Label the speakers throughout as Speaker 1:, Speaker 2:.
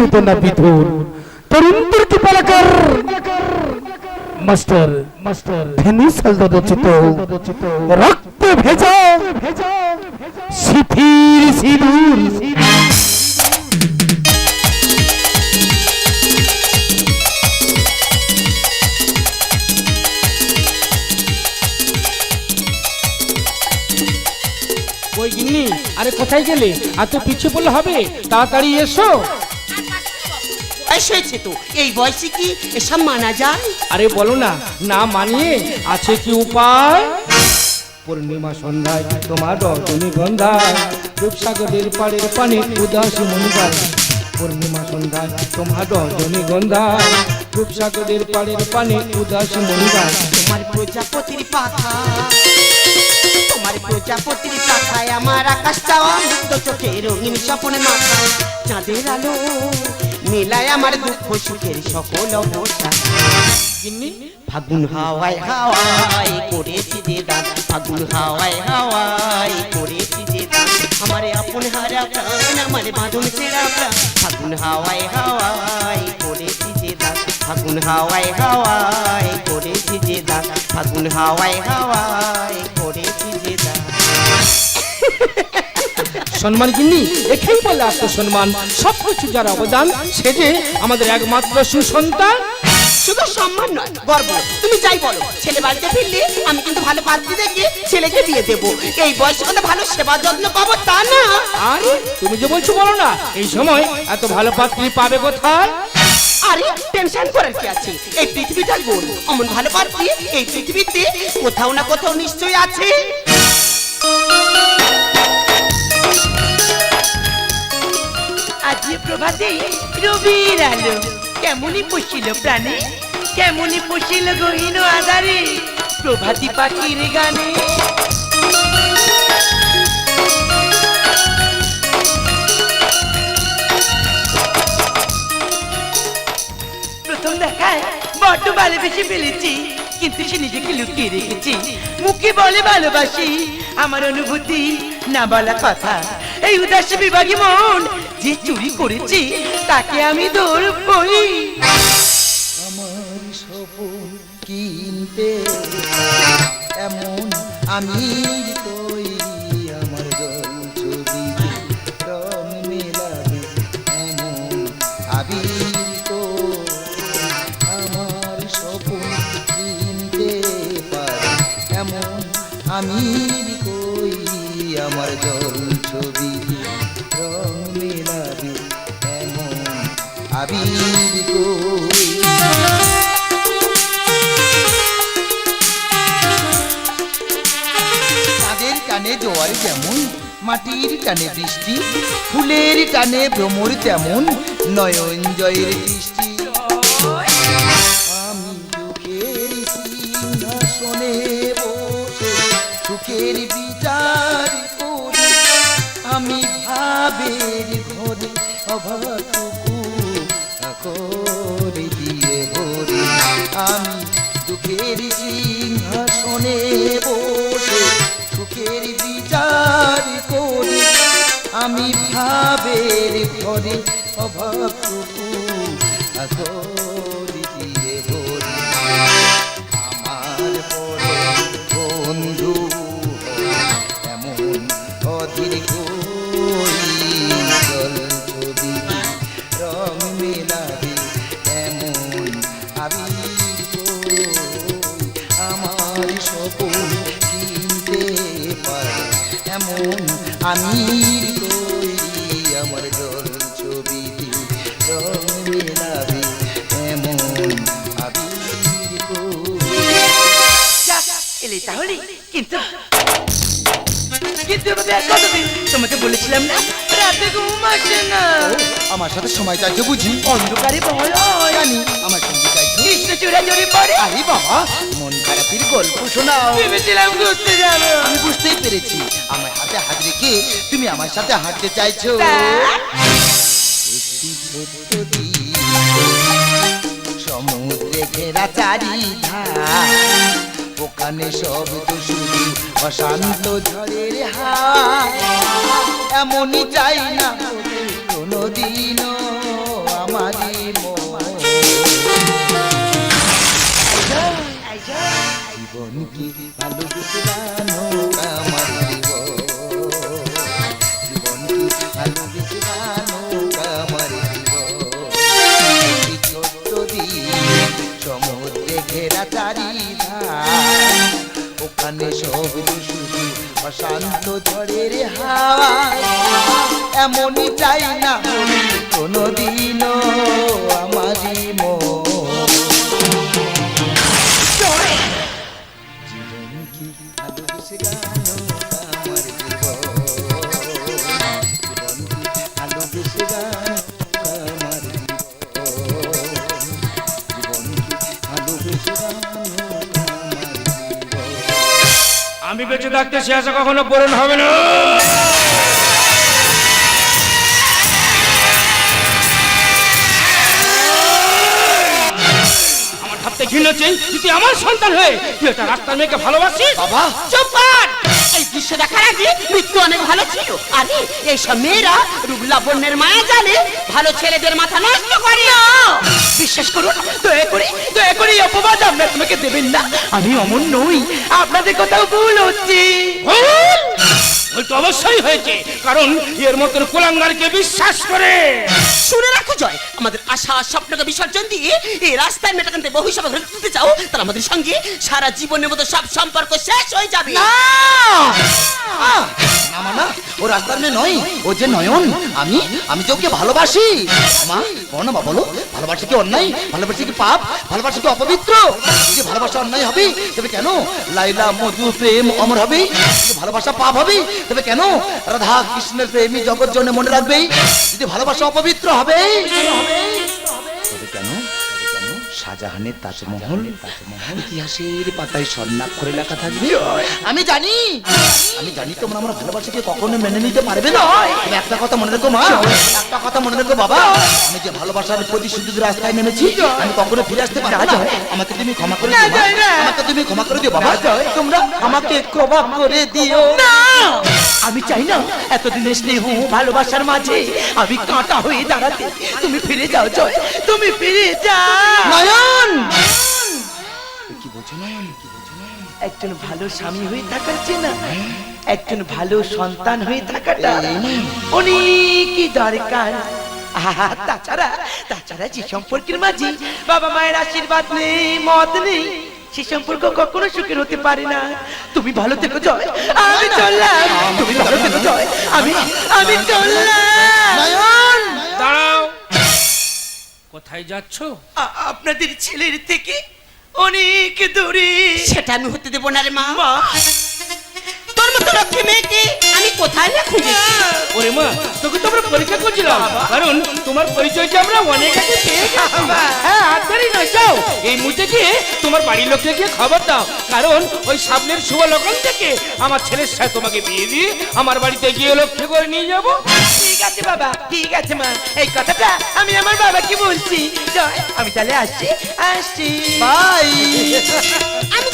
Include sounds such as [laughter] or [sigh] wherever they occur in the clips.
Speaker 1: বেদনা বিধুর তরুণদের কি পালাকার। Master master. ভেনিস রচিত রক্ত ভেজা। শিথির সিঁদুর
Speaker 2: ওই গিন্নি আরে কোথায় গেলে? আর তো পিছিয়ে পড়লে হবে? তাড়াতাড়ি এসো।
Speaker 3: বয়স হয়েছে তো। এই বয়সে কি এসব মানা যায়?
Speaker 2: আরে বলো না না মানিয়ে আছে কি উপায়? পূর্ণিমা সন্ধ্যায় তোমার রজনীগন্ধায় রূপসাগরের পাড়ের পানে উদাসী মনিবার পূর্ণিমা সন্ধ্যায় তোমার রজনীগন্ধায় রূপসাগরের পাড়ের পানে উদাসী মনিবার
Speaker 3: তোমার প্রজাপতির পাখা তোমার প্রজাপতির পাখায় আমার আকাশ চাওয়া মুক্ত চোখে রঙিন স্বপনে মাথা চাঁদের আলো মেলায় আমার দুঃখ সুখের সকল অবস্থা ফাগুন হাওয়ায় হাওয়ায় করেছি যে দান। ফাগুন হাওয়ায় হাওয়ায় করেছি যে দান। আমার আপন হারা প্রাণ আমার বাঁধন ছেড়া প্রাণ। ফাগুন হাওয়ায় হাওয়ায় করেছি যে দান। ফাগুন হাওয়ায় হাওয়ায় করেছি যে দান। ফাগুন হাওয়ায় হাওয়ায় করেছি যে দান। [laughs]
Speaker 2: সম্মান গিন্নি এখানে বললে আত্মসম্মান। সব কিছু যার অবদান সে যে আমাদের একমাত্র সুসন্তান।
Speaker 3: শুধু সম্মান নয় গর্ব। তুমি যাই বলো ছেলে বাড়িতে ফিরলে আমি কিন্তু ভালো পাত্রী দেখে ছেলেকে বিয়ে দেবো। এই বয়সে কত ভালো সেবা যত্ন পাবো তা না।
Speaker 2: আরে তুমি যে বলছো বলো না এই সময় এত ভালো পাত্রী পাবে কোথায়?
Speaker 3: আরে টেনশন করার কি আছে? এই পৃথিবীটাই গোল অমন ভালো পাত্রী এই পৃথিবীতে কোথাও না কোথাও নিশ্চয়ই আছে।
Speaker 4: আজকে প্রভাতে রবির আলো। কেমনই পশিল প্রাণে, কেমনই পশিল গহীন আধারে প্রভাতী পাখির গানে। প্রথম দেখায় বড্ড ভালোবেসে ফেলেছি, কিন্তু সে নিজেকে লুকিয়ে রেখেছি। মুখে বলে ভালোবাসি, আমার অনুভূতি না বলা কথা। এই উদাস বিভাগী মন যে চুরি করেছি, তাকে আমি ধরবই
Speaker 5: আমার সপন কিনতে এমন আমি আমার এমন তো আমার এমন আমি মাটির টানে বৃষ্টি, ফুলের টানে ভ্রমর তেমন নয়ন জয়ের দৃষ্টি। আমি দুঃখের সিংহাসনে বসে, সুখের বিচার আমি ভাবের ঘরে অভাবটুকু করে দিয়ে ভরি। আমি দুঃখের সিংহাসনে বসে ভাবের ঘরে অভাবটুকু
Speaker 4: তাহলে কিন্তু কিন্তু এভাবে আর কতদিন তোমাকে বলেছিলাম না রাতে ঘুম আসে না।
Speaker 5: আমার সাথে সময় চাইছো বুঝি?
Speaker 4: অন্ধকারে ভয় হয়
Speaker 5: জানি আমার সঙ্গে চাইছো?
Speaker 4: কৃষ্ণ চূড়া জড়ি পড়ে
Speaker 5: আরে বাবা মন খারাপের গল্প শোনাও।
Speaker 4: ভেবেছিলাম ঘুরতে যাব।
Speaker 5: আমি বুঝতেই পেরেছি। আমার হাতে হাত রেখে তুমি আমার সাথে হাঁটতে চাইছো। একটি ছোট্ট দ্বীপ, সমুদ্রে ঘেরা চারিধার। কানে তো শুধু অশান্ত ঝড়ের হায়। এমনই চাই না কোনোদিনও আমারই জীবন কি ভালো ভালোবেসে জীবন চাই না গানো আমার জীবন
Speaker 2: আমি বেঁচে থাকতে সে আশা কখনো পূরণ হবে না। ভাবতে ঘৃণ তুই আমার সন্তান হয়ে তুই একটা রাস্তার মেয়েকে ভালোবাসিস?
Speaker 5: বাবা।
Speaker 3: চুপ কর এই দৃশ্য দেখার আগে মৃত্যু অনেক ভালো ছিল। আরে এইসব মেয়েরা রূপ লাবণ্যের মায়া জানে ভালো ছেলেদের মাথা নষ্ট করে। না
Speaker 4: বিশ্বাস করুন দয়া করে দয়া করে এই অপবাদ আপনার তোমাকে দেবেন না। আমি অমন নই আপনাদের কোথাও ভুল হচ্ছে।
Speaker 2: ভুল? ভুল তো অবশ্যই হয়েছে কারণ এর মতন কুলাঙ্গারকে বিশ্বাস করে।
Speaker 3: শুনে রাখো জয়। আমাদের আশা স্বপ্নকে বিসর্জন দিয়ে এই রাস্তায় মেটাকান্তে বহু হিসাবে ঘুরে দিতে চাও তার আমাদের সঙ্গে সারা জীবনের মতো সব সম্পর্ক শেষ হয়ে যাবে।
Speaker 5: আহ, না মা না ও রাস্তার মেয়ে নয় ও যে নয়ন আমি আমি যে ওকে ভালোবাসি। মা বলো না মা বলো ভালোবাসা কি অন্যায়? ভালোবাসা কি পাপ? ভালোবাসা কি অপবিত্র? যে ভালোবাসা অন্যায় হবে তবে কেন? লাইলা মধু প্রেম অমর হবে? ভালোবাসা পাপ হবে তবে কেন? রাধা কৃষ্ণের প্রেমী জগৎ জন্য মনে রাখবে? যদি ভালোবাসা অপবিত্র হবে? তবে কেন কেন? শাহজাহানের তাজমহল। ইতিহাসের পাতায় স্বর্ণাক্ষরে লেখা থাকবে। আমি জানি। আমি জানি তোমরা আমার ভালোবাসাকে কখনো মেনে নিতে পারবে না। তবে একটা কথা মনে রেখো মা। একটা কথা মনে রেখো বাবা। আমি যে ভালোবাসার প্রতিশ্রুতির রাস্তায় নেমেছি আমি কখনো ফিরে আসতে পারব না। আমাকে তুমি ক্ষমা করে দিও আমাকে তুমি ক্ষমা করে দিও বাবা। তোমরা আমাকে ক্ষমা করে দিও।
Speaker 4: না। আমি চাই না এতদিনের স্নেহ ভালোবাসার মাঝে আমি কাঁটা হয়ে দাঁড়াতে। তুমি ফিরে যাও জয়। তুমি ফিরে যাও। একজন ভালো স্বামী হয়ে থাকার চেয়ে না একজন ভালো সন্তান হয়ে থাকাটা অনেকই দরকার। তাছাড়া তাছাড়া যে সম্পর্কের মাঝে বাবা মায়ের আশীর্বাদ নেই মত নেই সে সম্পর্ক কখনো সুখের হতে পারে না। তুমি ভালো থেকো জয়। আমি চললাম। তুমি ভালো থেকো জয়। আমি আমি চললাম।
Speaker 2: দাঁড়াও। কোথায় যাচ্ছ?
Speaker 4: আপনাদের ছেলের থেকে অনেক দূরে।
Speaker 3: সেটা আমি হতে দেবো না রে মা। তোর আমি কোথায় না খুঁজেছি?
Speaker 2: ওরে মা তোকে তো আমরা পরীক্ষা করছিলাম। কারণ তোমার পরিচয়টা আমরা অনেক আগে পেয়ে গেছি। হ্যাঁ আর দেরি নয় যাও। এই মুহূর্তে গিয়ে তোমার বাড়ির লোককে গিয়ে খবর দাও। কারণ ওই সামনের শুভ লগন থেকে আমার ছেলের সাথে তোমাকে বিয়ে দিয়ে আমার বাড়িতে গিয়ে লক্ষ্য করে নিয়ে যাব।
Speaker 4: ঠিক আছে বাবা ঠিক আছে মা। এই কথাটা আমি আমার বাবাকে বলছি। জয় আমি তাহলে আসছি আসছি।
Speaker 5: বাই।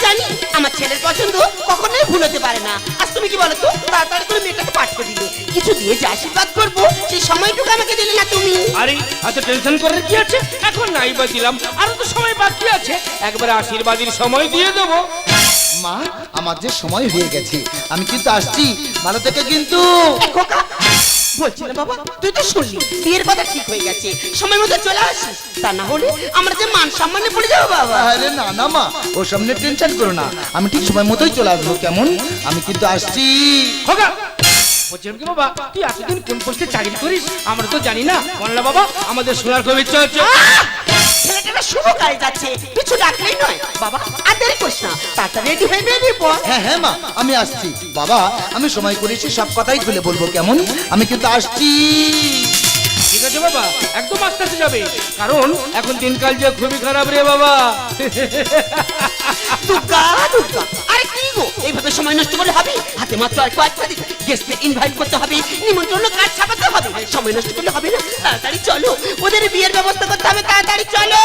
Speaker 3: জানি আমার ছেলের পছন্দ কখনোই ভুল হতে পারে না। আজ তুমি কি বলো তো তাড়াতাড়ি করে মেয়েটাকে পাঠ করে দিলে। কিছু দিয়ে যে আশীর্বাদ করব সেই সময়টুকু আমাকে দিলে না তুমি।
Speaker 2: আরে এত টেনশন করার কি আছে? এখন নাই বা দিলাম আরও তো সময় বাকি আছে। একবার আশীর্বাদের সময় দিয়ে দেবো।
Speaker 5: মা আমার যে সময় হয়ে গেছে আমি কিন্তু আসছি। ভালো থেকে কিন্তু।
Speaker 3: এ বলছিলাম বাবা তুই তো শুনলি বিয়ের কথা ঠিক হয়ে গেছে সময় মতো চলে আসিস। তা না হলে আমরা যে মান সম্মানে পড়ে যাব বাবা।
Speaker 5: আরে না না মা ও সামনে টেনশন করো না আমি ঠিক সময় মতোই চলে আসব কেমন? আমি কিন্তু আসছি।
Speaker 2: খোকা বলছিলাম কি বাবা তুই এতদিন কোন পোস্টে চাকরি করিস? আমরা তো জানি না। বললা বাবা আমাদের সোনার কবির ইচ্ছা হচ্ছে
Speaker 3: শুভ কাজ যাচ্ছে কিছু ডাকলেই নয়। বাবা আর দেরি করিস না। তাড়াতাড়ি রেডি হয়ে বেরিয়ে পড়।
Speaker 5: হ্যাঁ হ্যাঁ মা আমি আসছি। বাবা আমি সময় করেছি সব কথাই খুলে বলব কেমন? আমি কিন্তু আসছি।
Speaker 2: ঠিক আছে বাবা একদম আস্তে আস্তে যাবে। কারণ এখন দিনকাল যে খুবই খারাপ রে বাবা।
Speaker 3: দুর্গা দুর্গা। এইভাবে সময় নষ্ট করে হবে? হাতে মাত্র আর কয়েকটা দিন গেস্টকে করতে হবে, নিমন্ত্রণ কার্ড ছাপাতে হবে। সময় নষ্ট করলে হবে না, তাড়াতাড়ি চলো, ওদের বিয়ের ব্যবস্থা করতে হবে, তাড়াতাড়ি চলো!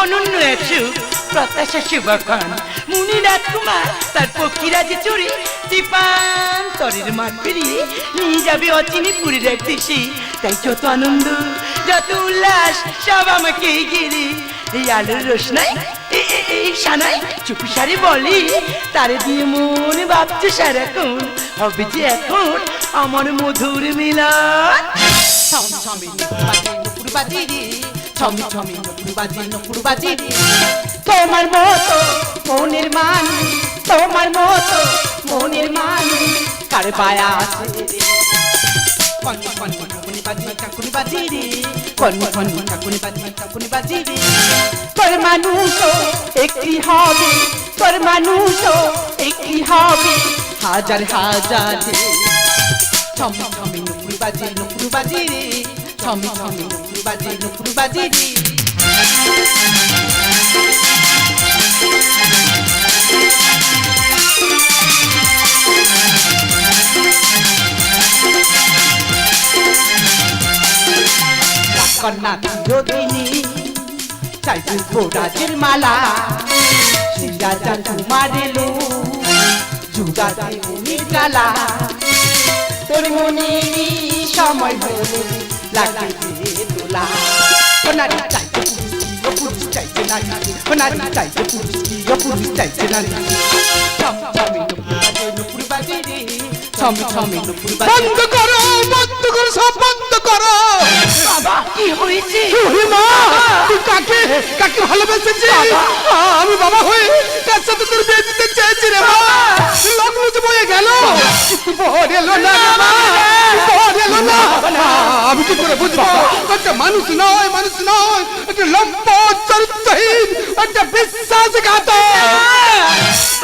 Speaker 4: অনন্য এক সুখ, প্রত্যাশা শুভক্ষণ। মুনি রাজকুমার তার পক্ষীরাজে চড়ে দীপান্তরের মাঠ পেরিয়ে নিয়ে যাবে অচিনি পুরীর এক দেশে। তাই যত আনন্দ, যত উল্লাস, সব আমাকে ঘিরে। এই আলোর রোশনাই এই সানাই চুপি সারি বলি, তারে দিয়ে মন ভাবছে সারাক্ষণ। হবে যে এখন আমার মধুর মিলন।
Speaker 6: ছমি ছমি নুপুর বাজি নুপুর বাজি রে ছমি ছমি নুপুর বাজি নুপুর বাজি রে তোমার মতো মনের মানুষ তোমার মতো মনের মানুষ কার পায়া আছে? কনি কনি কাকুনি বাজি কাকুনি বাজি রে। কনি কনি কাকুনি বাজি কাকুনি বাজি রে। তোর মানুষ একটি হবে তোর মানুষ একটি হবে হাজার হাজার ছমি ছমি নুপুর বাজি নুপুর বাজি রে। ছমি ছমি বাজি নুপুর বাজি রে কন্যা বিনোদিনী চাইছে রাজের মালা সেই রাজা কুমার এলো যুগাতে উনির গালা তোর মনে সময় লাগে তোলা ও নারী চাইছে পুরুষ কি ও পুরুষ চাইছে নারী ও নারী চাইছে পুরুষ কি ও পুরুষ চাইছে নারী
Speaker 1: বন্ধ করো বন্ধ করো সব বন্ধ করো
Speaker 4: বাবা কি হয়েছে?
Speaker 1: ওরে মা তুই কাকে কাকে ভালোবেসেছিস? আমি বাবা হয়ে কার সাথে তোর বিয়ে দিতে চেয়েছি রে মা। লগ্ন যে বয়ে গেল। বর এলো না বর এলো না। আমি কি করে বুঝব? একটা মানুষ নয় মানুষ নয় একটা লম্বা চরিত্রহীন একটা বিশ্বাসঘাতক।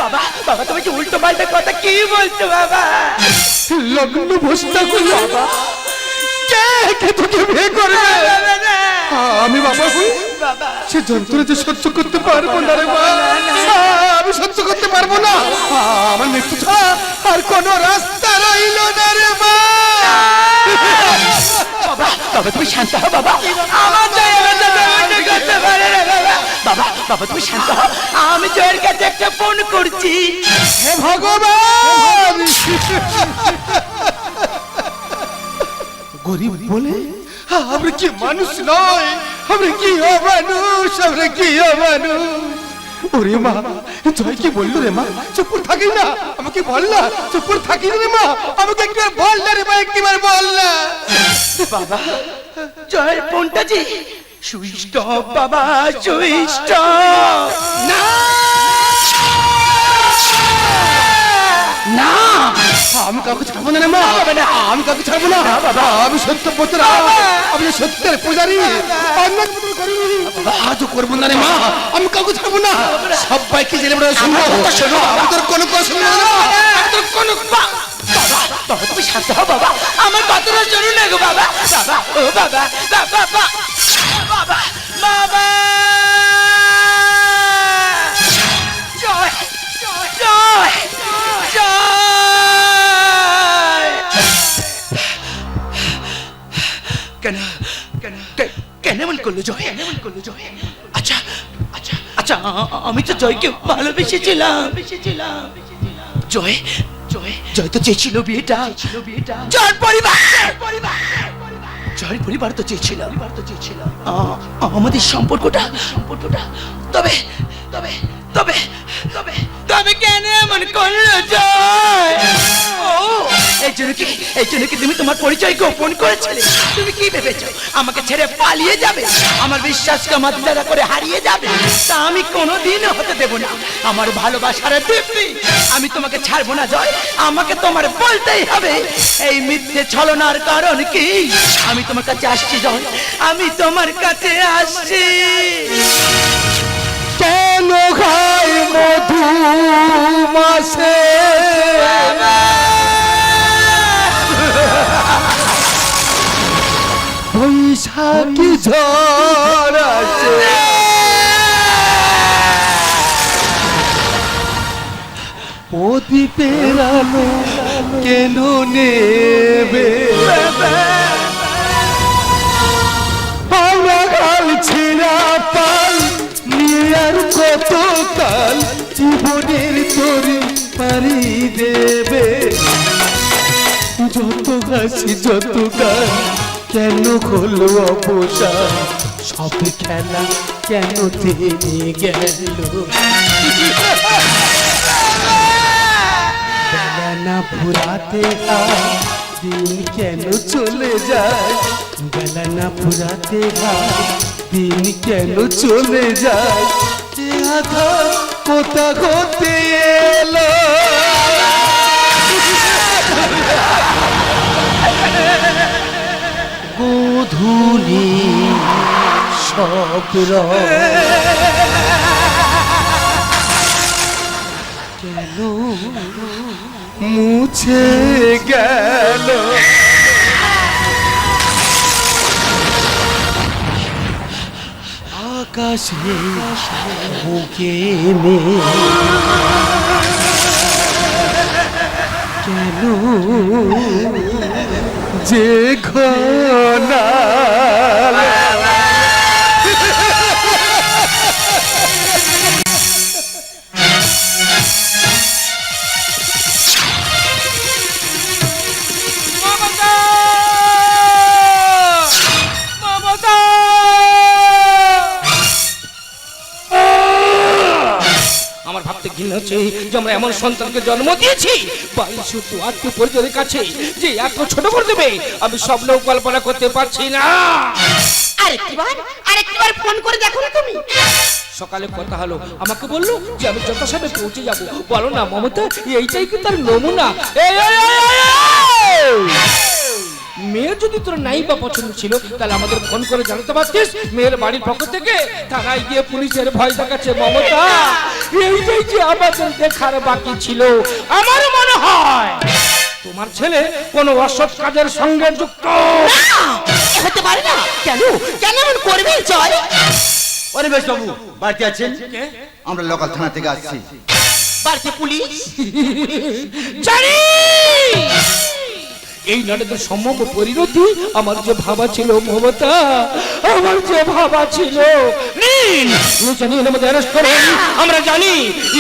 Speaker 4: বাবা বাবা তুমি কি উল্টো পাল্টা কথা কি বলছো বাবা?
Speaker 1: লগ্ন ভোজটা করল আমি বাবা হই। সে যন্ত্রণা যে সহ্য করতে পারব না রে আমি সহ্য করতে পারব না। আমার মৃত্যু ছাড়া আর কোনো রাস্তা রইল না রে মা।
Speaker 4: বাবা তুমি শান্ত হও, বাবা। আমার বাবা বাবা বাবা, তুমি শান্ত হও। আমি জয়ের কাছে একটা ফোন করছি।
Speaker 1: হে ভগবান! গরিব বলে? আমরা কি মানুষ নয় আমরা কি অমানুষ? আমরা কি অমানুষ? ওরে মা, জয় কি বলল রে মা? চুপ থাকি না। আমাকে বল না। চুপ থাকি রে মা। আমাকে একবার বল না রে মা একবার বল না।
Speaker 4: বাবা জয়ের ফোনটা যে সুইচ অফ বাবা সুইচ
Speaker 1: না! না! আমি কাউকে ছাড়বো না মা। আমি কাউকে ছাড়বো না। বাবা আমি সত্য পুত্র। আমি সত্যের পূজারি। অন্যায় পুত্র করিনি। আজও করব না রে মা। আমি কাউকে ছাড়বো না। সবাইকে জেলে বেড়ে শুনব শোনো। আমি তোর কোনো কথা না। তোর কোনো
Speaker 4: বাবা তুমি শান্ত হও বাবা। আমার কথাটা শুনুন না গো বাবা। বাবা ও বাবা বাবা বাবা। জয় জয় জয় জয়। করল জয় করল জয়? আচ্ছা আচ্ছা আচ্ছা আমি তো জয়কে ভালোবেসেছিলাম। বেসেছিলাম জয় জয় জয় তো চেয়েছিল বিয়েটা। জয় পরিবার! জয়ের পরিবার তো চেয়েছিল। পরিবার তো চেয়েছিল আমাদের সম্পর্কটা সম্পর্কটা। তবে তবে তবে তবে তবে কেন এমন করল জয়? এই জন্য কি এই জন্য কি তুমি তোমার পরিচয় গোপন করেছিলে। তুমি কি ভেবেছো? আমাকে ছেড়ে পালিয়ে যাবে? আমার বিশ্বাসকে করে হারিয়ে যাবে? তা আমি কোনোদিনও হতে দেব না। আমার ভালোবাসার দিব্যি আমি তোমাকে ছাড়বো না জয়। আমাকে তোমার বলতেই হবে এই মিথ্যে ছলনার কারণ কি? আমি তোমার কাছে আসছি জয়। আমি তোমার কাছে আসছি।
Speaker 1: কেন খাই মধু মাসে বৈশাখী ঝড় আসে প্রদীপের আলো কেন নেবে? আমরা গাল ছিড়া পাল
Speaker 7: আর কত কাল জীবনের তরি পারি দেবে? যত হাসি যত গান কেন হলো অপসার সব খেলা কেন থেমে গেল? বেলা না ফুরাতে দিন কেন চলে যায়? বেলা না ফুরাতে দিন কেন চলে যায়? এ আধা কোথা হতে এলো? গোধূলি সব রং কেন মুছে গেল? আকাশে বুকে মেঘ কেন যে ঘনা
Speaker 2: ভাবতে ঘৃণা হচ্ছে যে আমরা এমন সন্তানকে জন্ম দিয়েছি বাড়ির শুধু আত্মীয় পরিজনের কাছে যে এত ছোট করে দেবে আমি স্বপ্নেও কল্পনা করতে পারছি না।
Speaker 3: আরেকটিবার আরেকটিবার ফোন করে দেখো না তুমি।
Speaker 2: সকালে কথা হলো আমাকে বলল যে আমি যথাসময়ে পৌঁছে যাব। বলো না মমতা এইটাই কি তার নমুনা? মেয়ের যদি তোর নাই বা পছন্দ ছিল তাহলে আমাদের ফোন করে জানাতে পারতিস। মেয়ের বাড়ির পক্ষ থেকে থানায় গিয়ে পুলিশের ভয় দেখাচ্ছে মমতা। এইটাই যে আমাদের দেখার বাকি ছিল আমার মনে হয় তোমার ছেলে কোনো অসৎ কাজের সঙ্গে যুক্ত।
Speaker 3: হতে পারে না। কেন? কেন এমন করবে জয়?
Speaker 5: পরিবেশ বাবু বাড়িতে আছেন? আমরা লোকাল থানা থেকে আসছি।
Speaker 3: বাড়িতে পুলিশ?
Speaker 2: জানি এই নাটকের সম্ভব পরিণতি আমার যে ভাবা ছিল, মমতা, আমার যে ভাবা ছিল। আমরা জানি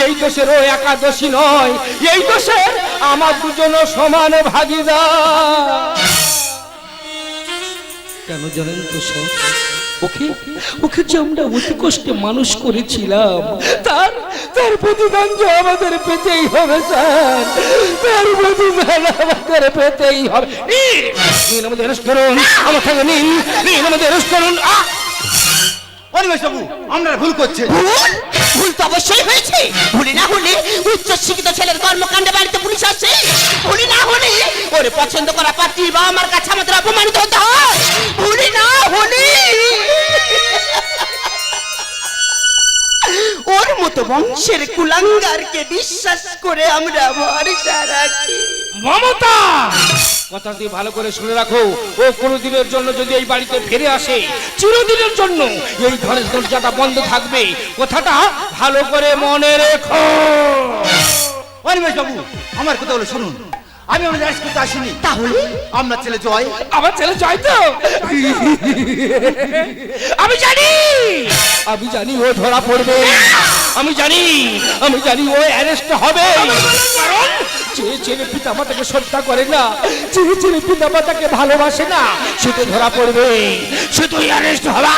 Speaker 2: এই দেশের ও একাদশী নয়, এই দেশের আমার দুজন সমান ভাগিদার। কেন জানেন তো স্যার ওকে? ওকে যে আমরা অতি কষ্টে মানুষ করেছিলাম তার তার প্রতিদান যে আমাদের পেতেই হবে স্যার। তার প্রতিদান আমাদের পেতেই হবে। নিন, আমাদের arrest করুন। আমার নিন। নিন আমাদের arrest করুন!
Speaker 5: বাবু আমরা ভুল করছে।
Speaker 3: ভুল? ভুল তো অবশ্যই হয়েছে। ভুলি না হলে উচ্চ শিক্ষিত ছেলের কর্মকাণ্ডে বাড়িতে পুলিশ আসছে ভুলি না হলে ওরে পছন্দ করা পাত্রী আমার কাছে আমাদের অপমানিত হতে হয়। ভুলি না হলে বংশের কুলাঙ্গারকে বিশ্বাস করে আমরা ভরসা রাখি।
Speaker 2: মমতা! কথাটি ভালো করে শুনে রাখো ও কোনোদিনের জন্য যদি এই বাড়িতে ফিরে আসে চিরদিনের জন্য এই ঘরের দরজাটা বন্ধ থাকবে। কথাটা ভালো করে মনে রেখো।
Speaker 5: পরিবেশ বাবু আমার কথা হলো শুনুন। আমি আমাদের অ্যারেস্ট করতে আসিনি।
Speaker 3: তাহলে?
Speaker 5: আমরা ছেলে জয়।
Speaker 2: আমার ছেলে চাই তো। আমি জানি। আমি জানি ও ধরা পড়বে। আমি জানি। আমি জানি ও অ্যারেস্ট হবে। কারণ যে ছেলে পিতা মাতাকে শ্রদ্ধা করে না যে ছেলে পিতা মাতাকে ভালোবাসে না সে তো ধরা পড়বে। সে তো অ্যারেস্ট হবা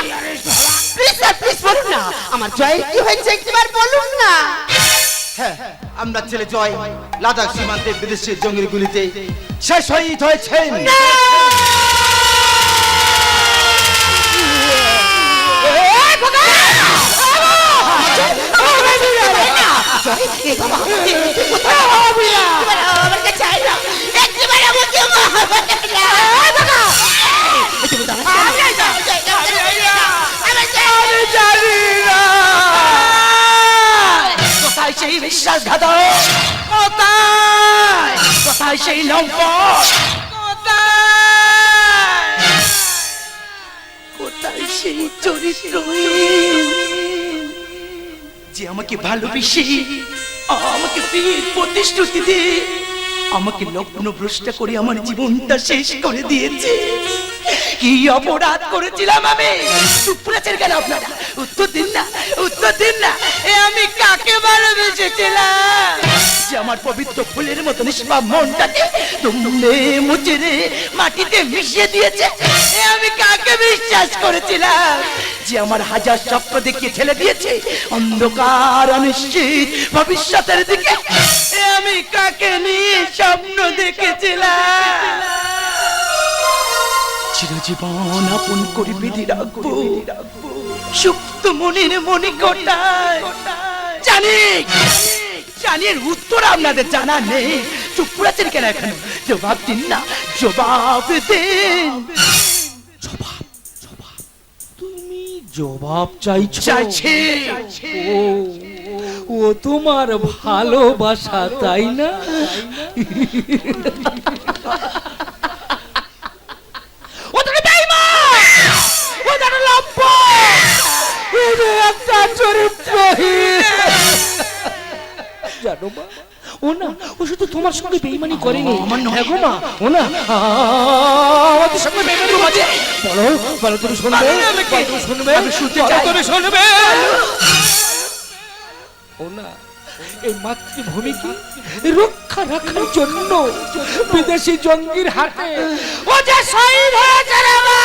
Speaker 3: প্লিজ স্যার প্লিজ বলুন না। আমার জয়ের কি হয়েছে একটিবার বলুন না।
Speaker 5: হ্যাঁ আমরা ছেলে জয় লাদাখ সীমান্তে বিদেশের জঙ্গির গুলিতে শেষ শহীদ হয়েছেন
Speaker 3: এ
Speaker 4: বিশ্বাসঘাতক কোথায়? সেই লম্পট? কোথায় সেই চরিত্রহীন যে আমাকে ভালোবেসে আমাকে বীর প্রতিশ্রুতি দিয়ে আমাকে লগ্ন ভ্রষ্ট করে আমার জীবনটা শেষ করে দিয়েছে। কি অপরাধ করেছিলাম আমি? চুপ করেছেন কেন আপনারা? উত্তর দিন না, উত্তর দিন না। এ আমি কাকে ভালোবেসেছিলাম? যে আমার পবিত্র ফুলের মতো নিষ্পাপ মনটাকে মুচড়ে মাটিতে মিশিয়ে দিয়েছে, এ আমি কাকে বিশ্বাস করেছিলাম? যে আমার হাজার স্বপ্ন দেখিয়ে ছেলে দিয়েছে, অন্ধকার অনিশ্চিত ভবিষ্যতের দিকে, এ আমি কাকে নিয়ে স্বপ্ন দেখেছিলাম? চিরজীবন আপন করে বেঁধে রাখব সুপ্ত মনের মনে কোটায় জানি জানি উত্তর আপনাদের জানা নেই। চুপ করেছেন কেন এখানে? জবাব দিন না জবাব দিন।
Speaker 2: তুমি জবাব চাইছো।
Speaker 4: চাইছে।
Speaker 2: ও ও তোমার ভালোবাসা তাই না? চরিত্রহীন। জানো মা ও না ও শুধু তোমার সঙ্গে বেইমানি করেনি। গো মা ও না আমাদের সঙ্গে বেইমানি করেছে। বলো বলো তুমি শুনবে?
Speaker 4: কি?
Speaker 2: তুমি শুনবে?
Speaker 4: আমি শুনতে চাই।
Speaker 2: তুমি শুনবে? ও না এই মাতৃভূমিকে রক্ষা রাখার জন্য বিদেশি জঙ্গির হাতে। ও যে শহীদ হয়েছে রে মা!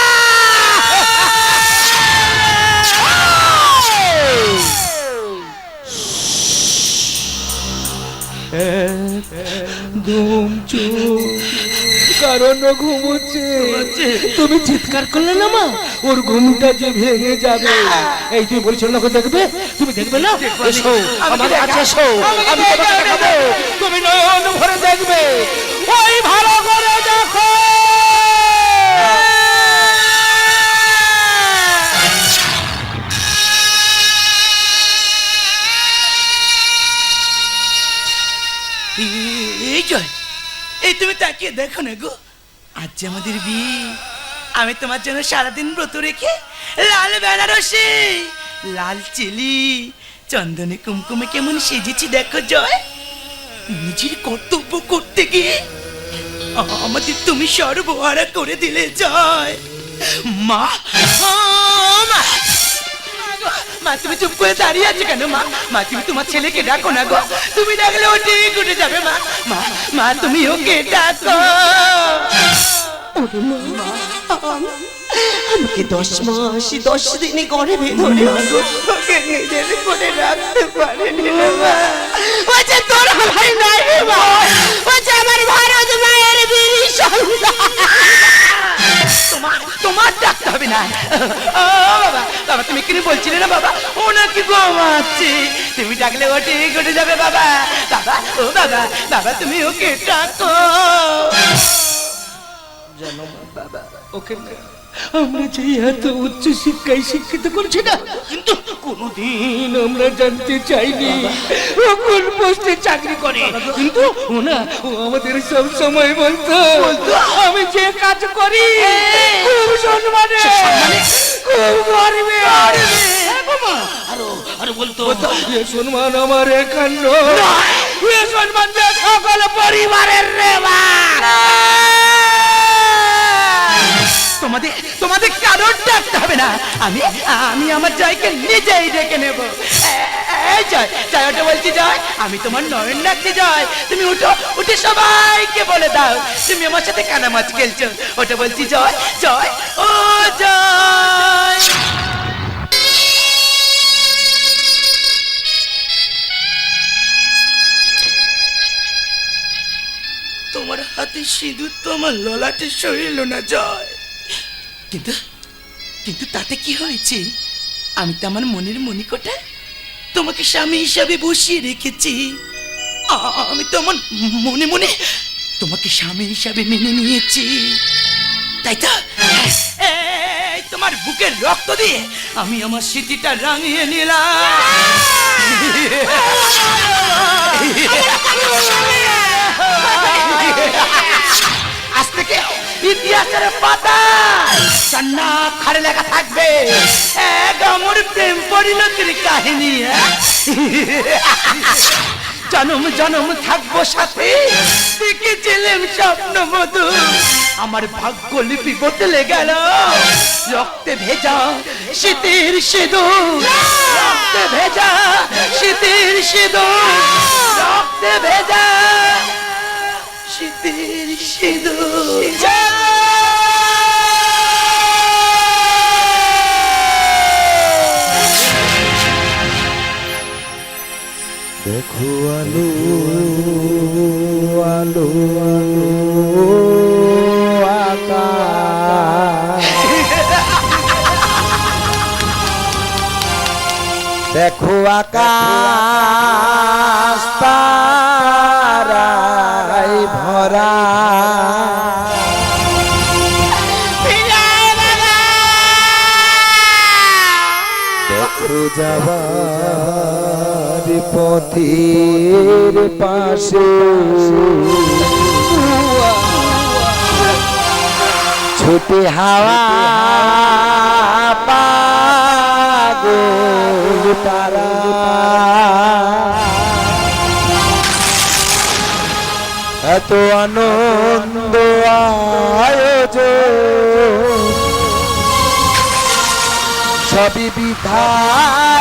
Speaker 2: ঘুম কারণ ঘুমোচ্ছে। তুমি চিৎকার করলে না মা? ওর ঘুমটা যে ভেঙে যাবে। এই তুই বলছিল না ওকে দেখবে? তুমি দেখবে না? এসো আমার কাছে এসো। আমি তোমাকে দেখাবো। তুমি নয়ন ভরে দেখবে। ওই ভালো করে দেখো।
Speaker 4: এই জয় এই তুমি তাকিয়ে দেখো না গো। আজ যে আমাদের বিয়ে, আমি তোমার জন্য সারাদিন ব্রত রেখে লাল বেনারসি, লাল চিলি, চন্দনে কুমকুমে কেমন সেজেছি দেখো জয়। নিজের কর্তব্য করতে গিয়ে আমাদের তুমি সর্বহারা করে দিলে জয়। মা মা। মা, তুমি চুপ করে দাঁড়িয়ে আছো কেন, মা? মা, তুমি তোমার ছেলেকে ডাকো না গো। তুমি ডাকলে ও ঠিক উঠে যাবে, মা। মা মা, তুমি ওকে ডাকো।
Speaker 3: আমাকে দশ মাস, দশ দিনে গর্ভে ধরে
Speaker 4: ওকে নিজের করে রাখতে পারেনি মা। যে তোর ভাই নাই মা। যে আমার ভারত মায়ের বীর তোমার ডাকতে হবে না। ও, বাবা বাবা, তুমি কিনে বলছিলে না, বাবা? ও নাকি ঘুমাচ্ছে তুমি ডাকলে ও ঠিক উঠে যাবে, বাবা। বাবা, ও বাবা বাবা, তুমি ওকে ডাকো।
Speaker 2: ওকে আমরা যে এত উচ্চ শিক্ষায় শিক্ষিত করছি না কিন্তু কোনোদিন আমরা জানতে চাইনি। ও কোন পোস্টে চাকরি করে কিন্তু ও না ও আমাদের সব সময় বলতো আমি যে কাজ করি খুব সম্মানে খুব গর্বে। আরও আরও বলতো। এ সম্মান আমার একান্ন। এ সম্মান সকল পরিবারের রে মা
Speaker 4: তোমাদের তোমাদের কারোর ডাকতে হবে না। আমি আমি আমার জয়কে নিজেই ডেকে নেব। জয় জয় ওটা বলছি জয়, আমি তোমার নয়ন তুমি উঠো, উঠে সবাইকে বলে দাও। তুমি আমার সাথে খেলছো। ওটা বলছি জয় জয়, ও জয়। তোমার হাতে সিঁদুর তো আমার ললাটে সরিল না, জয়। কিন্তু কিন্তু তাতে কি হয়েছে আমি তো আমার মনের মনিকোটা তোমাকে স্বামী হিসাবে বসিয়ে রেখেছি আমি তো আমার মনে মনে তোমাকে স্বামী হিসাবে মেনে নিয়েছি তাই তো তোমার বুকের রক্ত দিয়ে আমি আমার স্মৃতিটা রাঙিয়ে নিলাম আজ থেকে ইতিহাসের চান্না খাড়ে লেখা থাকবে। এক আমার প্রেম পরিণতির কাহিনী? জনম জনম থাকব সাথে। দেখেছিলাম স্বপ্ন মধু। আমার ভাগ্য লিপি বদলে গেল। রক্তে ভেজা শীতের সিঁদুর। রক্তে ভেজা শীতের সিঁদুর। রক্তে ভেজা শীতের সিঁদুর।
Speaker 8: দেখো আলো আলো আলো দেখো আকাশ তারাই ভরা। দেখো পথের পাশে। ছুটে হাওয়া পাগল তারা। এত আনন্দ আয়োজন। সবই বিধায়